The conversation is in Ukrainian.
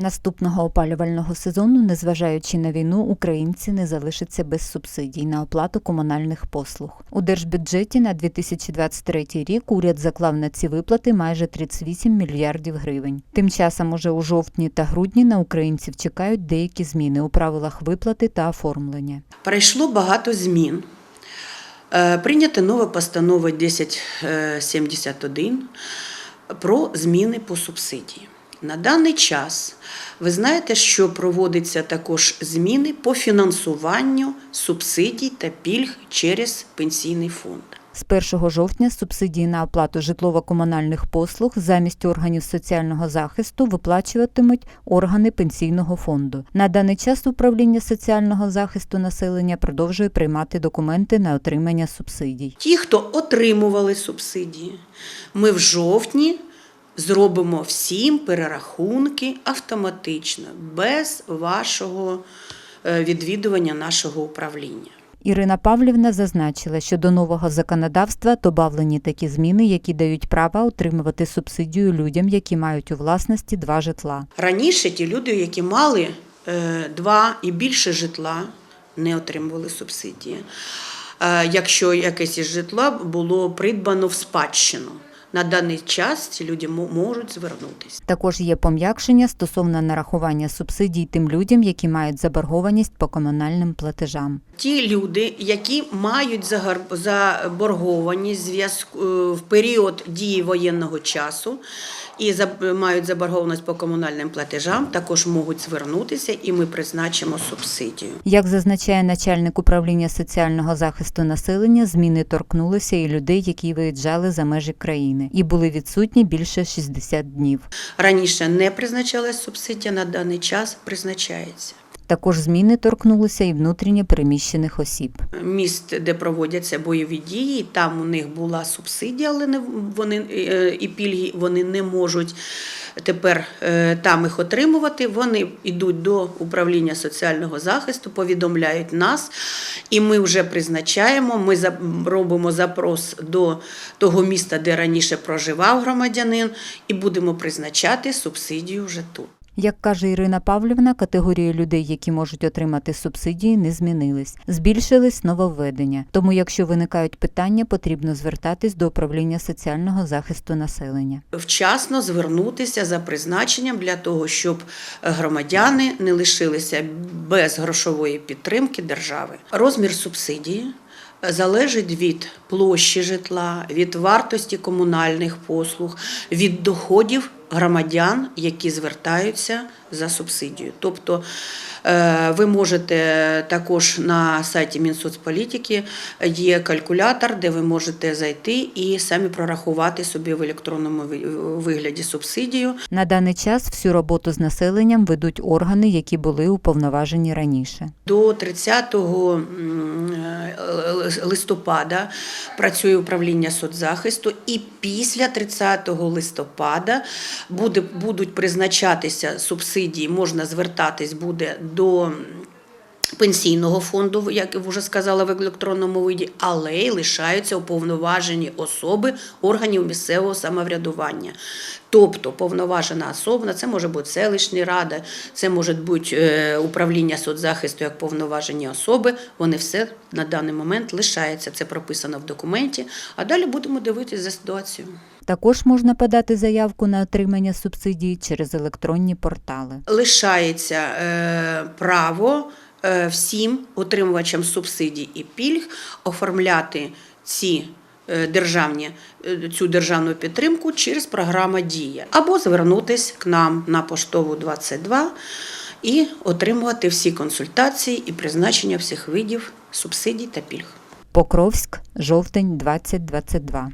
Наступного опалювального сезону, незважаючи на війну, українці не залишаться без субсидій на оплату комунальних послуг. У держбюджеті на 2023 рік уряд заклав на ці виплати майже 38 мільярдів гривень. Тим часом уже у жовтні та грудні на українців чекають деякі зміни у правилах виплати та оформлення. Пройшло багато змін. Е, Прийнята нова постанова 1071 про зміни по субсидії. На даний час ви знаєте, що проводяться також зміни по фінансуванню субсидій та пільг через пенсійний фонд. З 1 жовтня субсидії на оплату житлово-комунальних послуг замість органів соціального захисту виплачуватимуть органи пенсійного фонду. На даний час управління соціального захисту населення продовжує приймати документи на отримання субсидій. Ті, хто отримували субсидії, ми в жовтні зробимо всім перерахунки автоматично, без вашого е, відвідування нашого управління. Ірина Павлівна зазначила, що до нового законодавства добавлені такі зміни, які дають право отримувати субсидію людям, які мають у власності два житла. Раніше ті люди, які мали е, два і більше житла, не отримували субсидії. Е, Якщо якесь із житла було придбано в спадщину, на даний час ці люди можуть звернутися. Також є пом'якшення стосовно нарахування субсидій тим людям, які мають заборгованість по комунальним платежам. Ті люди, які мають заборгованість зв'язку е, в період дії воєнного часу і мають заборгованість по комунальним платежам, також можуть звернутися, і ми призначимо субсидію. Як зазначає начальник управління соціального захисту населення, зміни торкнулися і людей, які виїжджали за межі країни, і були відсутні більше 60 днів. Раніше не призначалась субсидія, на даний час призначається. Також зміни торкнулися і внутрішньо переміщених осіб. Міст, де проводяться бойові дії, там у них була субсидія, але не вони е, і пільги вони не можуть тепер е, там їх отримувати. Вони йдуть до управління соціального захисту, повідомляють нас, і ми вже призначаємо. Ми робимо запрос до того міста, де раніше проживав громадянин, і будемо призначати субсидію вже тут. Як каже Ірина Павлівна, категорії людей, які можуть отримати субсидії, не змінились. Збільшились нововведення. Тому, якщо виникають питання, потрібно звертатись до управління соціального захисту населення. вчасно звернутися за призначенням для того, щоб громадяни не лишилися без грошової підтримки держави. Розмір субсидії залежить від площі житла, від вартості комунальних послуг, від доходів громадян, які звертаються за субсидію. Тобто е, ви можете також на сайті Мінсоцполітики є калькулятор, де ви можете зайти і самі прорахувати собі в електронному ви- вигляді субсидію. На даний час всю роботу з населенням ведуть органи, які були уповноважені раніше. До 30 е, листопада працює управління соцзахисту, і після 30 листопада буде, будуть призначатися субсидії, можна звертатись буде до. Пенсійного фонду, як я вже сказала, в електронному виді, але й лишаються уповноважені особи органів місцевого самоврядування. Тобто повноважена особа, це може бути селищна рада, це може бути е, управління соцзахисту як повноважені особи. Вони все на даний момент лишаються. Це прописано в документі. А далі будемо дивитися за ситуацією. Також можна подати заявку на отримання субсидій через електронні портали. лишається е, право всім отримувачам субсидій і пільг оформляти ці е, державні, е, цю державну підтримку через програму Дія або звернутися к нам на поштову 22 і отримувати всі консультації і призначення всіх видів субсидій та пільг. Покровськ, жовтень 2022.